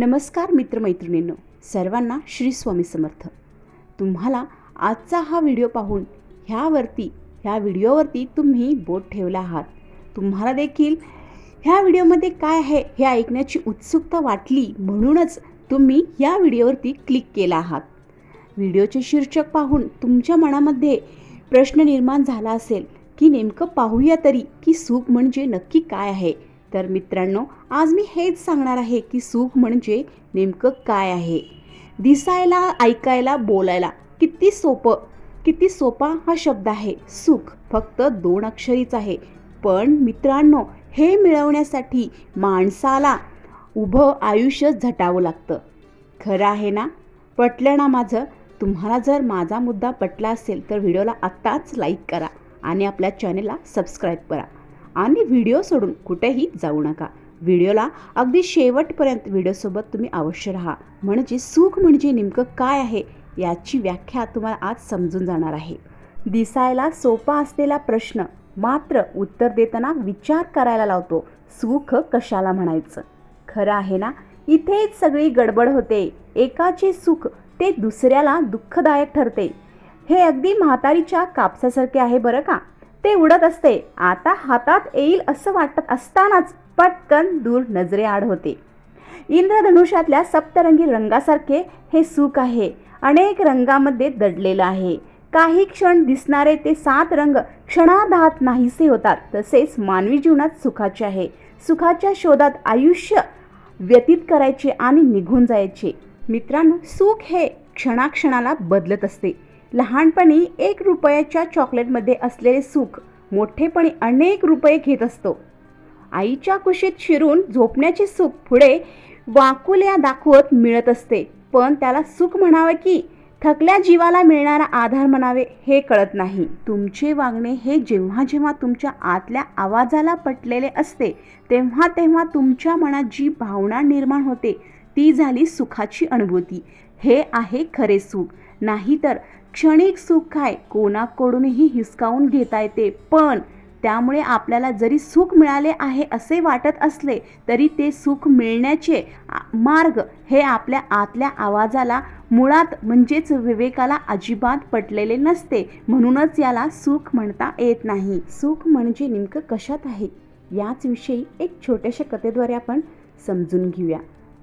नमस्कार मित्रमैत्रिणींनो सर्वांना श्री स्वामी समर्थ. तुम्हाला आजचा हा व्हिडिओ पाहून ह्यावरती ह्या व्हिडिओवरती तुम्ही बोट ठेवला आहात. तुम्हाला देखील ह्या व्हिडिओमध्ये काय आहे हे ऐकण्याची उत्सुकता वाटली म्हणूनच तुम्ही या व्हिडिओवरती क्लिक केला आहात. व्हिडिओचे शीर्षक पाहून तुमच्या मनामध्ये प्रश्न निर्माण झाला असेल की नेमकं पाहूया तरी की सुख म्हणजे नक्की काय आहे? तर मित्रांनो आज मी हेच सांगणार आहे की सुख म्हणजे नेमकं काय आहे? दिसायला ऐकायला बोलायला किती सोपं किती सोपा हा शब्द आहे. सुख फक्त दोन अक्षरीच आहे. पण मित्रांनो हे मिळवण्यासाठी माणसाला उभं आयुष्य झटावं लागतं. खरं आहे ना? पटलं ना माझं? तुम्हाला जर माझा मुद्दा पटला असेल तर व्हिडिओला आत्ताच लाईक करा आणि आपल्या चॅनेलला सबस्क्राईब करा. आणि व्हिडिओ सोडून कुठेही जाऊ नका. व्हिडिओला अगदी शेवटपर्यंत व्हिडिओसोबत तुम्ही अवश्य राहा. म्हणजे सुख म्हणजे नेमकं काय आहे? याची व्याख्या तुम्हाला आज समजून जाणार आहे. दिसायला सोपा असलेला प्रश्न मात्र उत्तर देताना विचार करायला लावतो. सुख कशाला म्हणायचं? खरं आहे ना? इथेच सगळी गडबड होते. एकाचे सुख ते दुसऱ्याला दुःखदायक ठरते. हे अगदी म्हातारीच्या कापसासारखे आहे बरं का? ते उडत असते. आता हातात येईल असं वाटत असतानाच पटकन दूर नजरेआड होते. इंद्रधनुष्यातल्या सप्तरंगी रंगासारखे हे सुख आहे. अनेक रंगामध्ये दडलेलं आहे. काही क्षण दिसणारे ते सात रंग क्षणाधात नाहीसे होतात. तसेच मानवी जीवनात सुखाचे आहे. सुखाच्या शोधात आयुष्य व्यतीत करायचे आणि निघून जायचे. मित्रांनो सुख हे क्षणाक्षणाला बदलत असते. लहानपणी एक रुपयाच्या चॉकलेटमध्ये असलेले सुख मोठेपणी अनेक रुपये घेत असतो. आईच्या कुशीत शिरून झोपण्याचे सुख पुढे वाकुल्या दाखवत मिळत असते. पण त्याला सुख म्हणावे की थकल्या जीवाला मिळणारा आधार म्हणावे हे कळत नाही. तुमचे वागणे हे जेव्हा जेव्हा तुमच्या आतल्या आवाजाला पटलेले असते तेव्हा तेव्हा तुमच्या मनात जी भावना निर्माण होते ती झाली सुखाची अनुभूती. हे आहे खरे सुख. नाहीतर क्षणिक सुख काय? कोणाकडूनही हिसकावून घेता येते. पण त्यामुळे आपल्याला जरी सुख मिळाले आहे असे वाटत असले तरी ते सुख मिळण्याचे मार्ग हे आपल्या आतल्या आवाजाला मुळात म्हणजेच विवेकाला अजिबात पटलेले नसते. म्हणूनच याला सुख म्हणता येत नाही. सुख म्हणजे नेमकं कशात आहे? याच विषयी एक छोट्याशा कथेद्वारे आपण समजून घेऊया.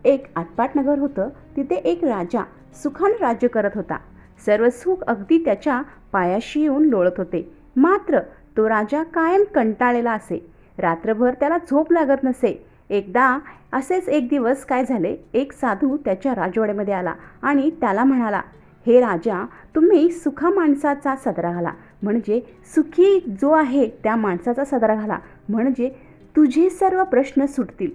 एक आटपाट नगर होतं. तिथे एक राजा सुखाने राज्य करत होता. सर्व सुख अगदी त्याच्या पायाशी येऊन लोळत होते. मात्र तो राजा कायम कंटाळलेला असे. रात्रभर त्याला झोप लागत नसे. एकदा असेच एक दिवस काय झाले? एक साधू त्याच्या राजवाड्यामध्ये आला आणि त्याला म्हणाला हे राजा तुम्ही सुखा माणसाचा सदरा घाला. म्हणजे सुखी जो आहे त्या माणसाचा सदरा घाला. म्हणजे तुझे सर्व प्रश्न सुटतील.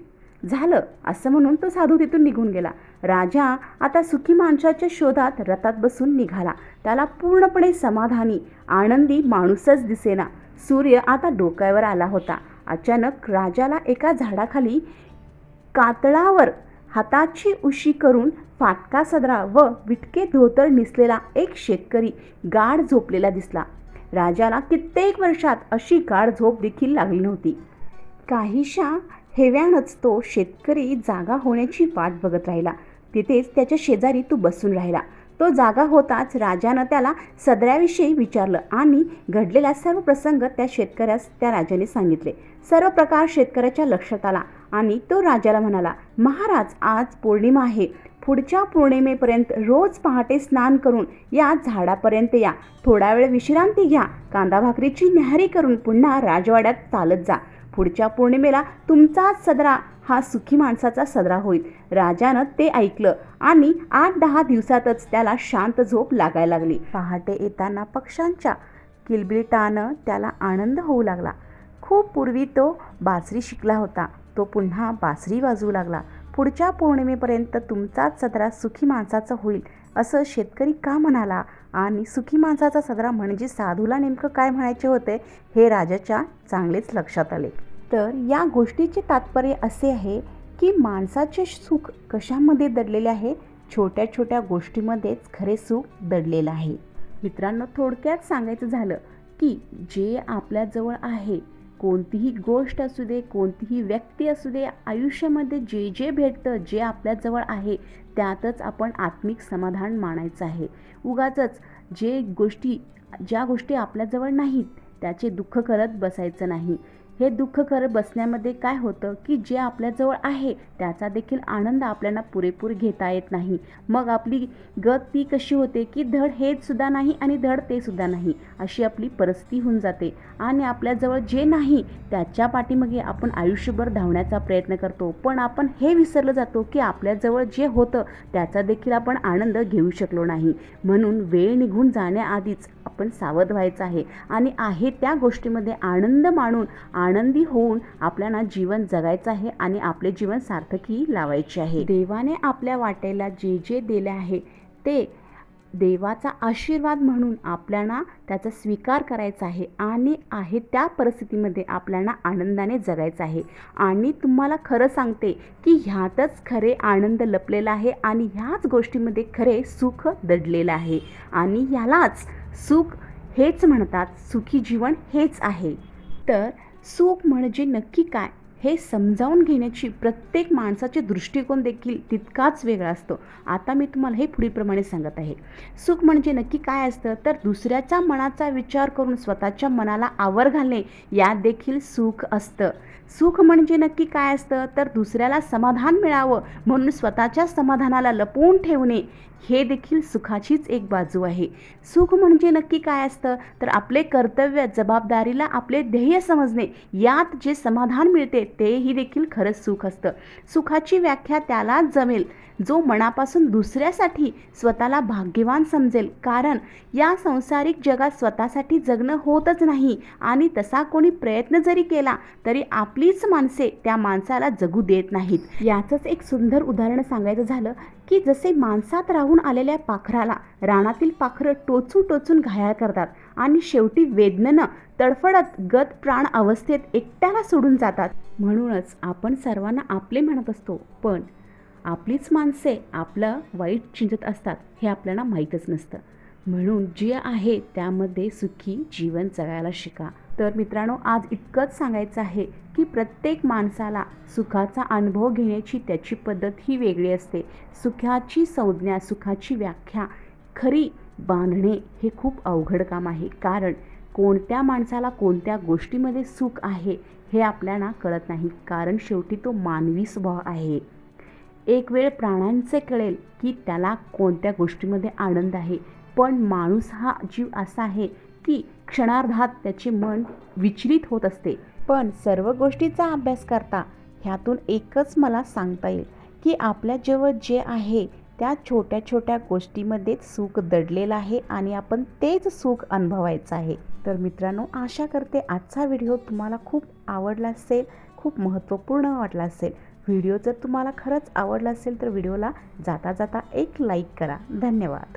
झालं. असं म्हणून तो साधू तिथून निघून गेला. राजा आता सुखी माणसाच्या शोधात रथात बसून निघाला. त्याला पूर्णपणे समाधानी आनंदी माणूसच दिसेना. सूर्य आता डोक्यावर आला होता. अचानक राजाला एका झाडाखाली कातळावर हाताची उशी करून फाटका सदरा व विटके धोतर निसलेला एक शेतकरी गाढ झोपलेला दिसला. राजाला कित्येक वर्षात अशी गाढ झोप देखील लागली नव्हती. काहीशा हेव्यानच तो शेतकरी जागा होण्याची वाट बघत राहिला. तिथेच त्याच्या शेजारी तो बसून राहिला. तो जागा होताच राजानं त्याला सदऱ्याविषयी विचारलं आणि घडलेला सर्व प्रसंग त्या शेतकऱ्यास त्या राजाने सांगितले. सर्व प्रकार शेतकऱ्याच्या लक्षात आला आणि तो राजाला म्हणाला महाराज आज पौर्णिमा आहे. पुढच्या पौर्णिमेपर्यंत रोज पहाटे स्नान करून या झाडापर्यंत या. थोडा वेळ विश्रांती घ्या. कांदा भाकरीची न्याहारी करून पुन्हा राजवाड्यात चालत जा. पुढच्या पौर्णिमेला तुमचाच सदरा हा सुखी माणसाचा सदरा होईल. राजानं ते ऐकलं आणि आठ दहा दिवसातच त्याला शांत झोप लागायला लागली. पहाटे येताना पक्ष्यांच्या किलबिटानं त्याला आनंद होऊ लागला. खूप पूर्वी तो बासरी शिकला होता. तो पुन्हा बासरी वाजवू लागला. पुढच्या पौर्णिमेपर्यंत तुमचाच सदरा सुखी माणसाचा होईल असं शेतकरी का म्हणाला? आणि सुखी माणसाचा सदरा म्हणजे साधूला नेमकं काय म्हणायचे होते हे राजाच्या चांगलेच लक्षात आले. तर या गोष्टीचे तात्पर्य असे आहे की माणसाचे सुख कशामध्ये दडलेले आहे? छोट्या छोट्या गोष्टीमध्येच खरे सुख दडलेलं आहे. मित्रांनो थोडक्यात सांगायचं झालं की जे आपल्याजवळ आहे कोणतीही गोष्ट असू दे कोणतीही व्यक्ती असू दे आयुष्यामध्ये जे जे भेटतं जे आपल्याजवळ आहे त्यातच आपण आत्मिक समाधान मानायचं आहे. उगाचच जे गोष्टी ज्या गोष्टी आपल्याजवळ नाहीत त्याचे दुःख करत बसायचं नाही. हे दुःख करत बसण्यामध्ये काय होतं की जे आपल्याजवळ आहे त्याचा देखील आनंद आपल्याला पुरेपूर घेता येत नाही. मग आपली गत ती कशी होते की धड हेच सुद्धा नाही आणि धड ते सुद्धा नाही अशी आपली परिस्थिती होऊन जाते. आणि आपल्याजवळ जे नाही त्याच्या पाठीमागे आपण आयुष्यभर धावण्याचा प्रयत्न करतो. पण आपण हे विसरलं जातो की आपल्याजवळ जे होतं त्याचा देखील आपण आनंद घेऊ शकलो नाही. म्हणून वेळ निघून जाण्याआधीच आपण सावध व्हायचं आहे. आणि आहे त्या गोष्टीमध्ये आनंद मानून आनंद आनंदी होऊन आपल्याला जीवन जगायचं आहे आणि आपले जीवन सार्थकी लावायचे आहे. देवाने आपल्या वाटेला जे जे दिले आहे ते देवाचा आशीर्वाद म्हणून आपल्याला त्याचा स्वीकार करायचा आहे आणि आहे त्या परिस्थितीमध्ये आपल्याला आनंदाने जगायचं आहे. आणि तुम्हाला खरं सांगते की ह्यातच खरे आनंद लपलेला आहे आणि ह्याच गोष्टीमध्ये खरे सुख दडलेलं आहे. आणि ह्यालाच सुख हेच म्हणतात सुखी जीवन हेच आहे. तर सुख म्हणजे नक्की काय हे समजावून घेण्याची प्रत्येक माणसाचे दृष्टिकोन देखील तितकाच वेगळा असतो. आता मी तुम्हाला हे पुढीलप्रमाणे सांगत आहे. सुख म्हणजे नक्की काय असतं तर दुसऱ्याच्या मनाचा विचार करून स्वतःच्या मनाला आवर घालणे यात देखील सुख असतं. सुख म्हणजे नक्की काय असतं? तर दुसऱ्याला समाधान मिळावं म्हणून स्वतःच्या समाधानाला लपवून ठेवणे हे देखील सुखाचीच एक बाजू आहे. सुख म्हणजे नक्की काय असतं? तर आपले कर्तव्य जबाबदारीला आपले ध्येय समजणे यात जे समाधान मिळते तेही देखील खरंच सुख असतं. सुखाची व्याख्या त्यालाच जमेल जो मनापासून दुसऱ्यासाठी स्वतःला भाग्यवान समजेल. कारण या संसारिक जगात स्वतःसाठी जगणं होतच नाही आणि तसा कोणी प्रयत्न जरी केला तरी आपलीच माणसे त्या माणसाला जगू देत नाहीत. याचंच एक सुंदर उदाहरण सांगायचं झालं की जसे माणसात राहून आलेल्या पाखराला रानातील पाखरं टोचून टोचून घायाळ करतात आणि शेवटी वेदनेनं तडफडत गत प्राण अवस्थेत एकट्याला सोडून जातात. म्हणूनच आपण सर्वांना आपले म्हणत असतो पण आपलीच माणसे आपलं वाईट चिंतत असतात हे आपल्याला माहीतच नसतं. म्हणून जे आहे त्यामध्ये सुखी जीवन जगायला शिका. तर मित्रांनो आज इतकंच सांगायचं आहे की प्रत्येक माणसाला सुखाचा अनुभव घेण्याची त्याची पद्धत ही वेगळी असते. सुखाची संज्ञा सुखाची व्याख्या खरी बांधणे हे खूप अवघड काम आहे. कारण कोणत्या माणसाला कोणत्या गोष्टीमध्ये सुख आहे हे आपल्याला कळत नाही. कारण शेवटी तो मानवी स्वभाव आहे. एक वेळ प्राण्यांचे कळेल की त्याला कोणत्या गोष्टीमध्ये आनंद आहे. पण माणूस हा जीव असा आहे की क्षणार्धात त्याचे मन विचलित होत असते. पण सर्व गोष्टीचा अभ्यास करता ह्यातून एकच मला सांगता येईल की आपल्याजवळ जे आहे त्या छोट्या छोट्या गोष्टीमध्येच सुख दडलेलं आहे आणि आपण तेच सुख अनुभवायचं आहे. तर मित्रांनो आशा करते आजचा व्हिडिओ तुम्हाला खूप आवडला असेल खूप महत्त्वपूर्ण वाटला असेल. व्हिडिओ जर तुम्हाला खरंच आवडला असेल तर व्हिडिओला जाता जाता एक लाईक करा. धन्यवाद.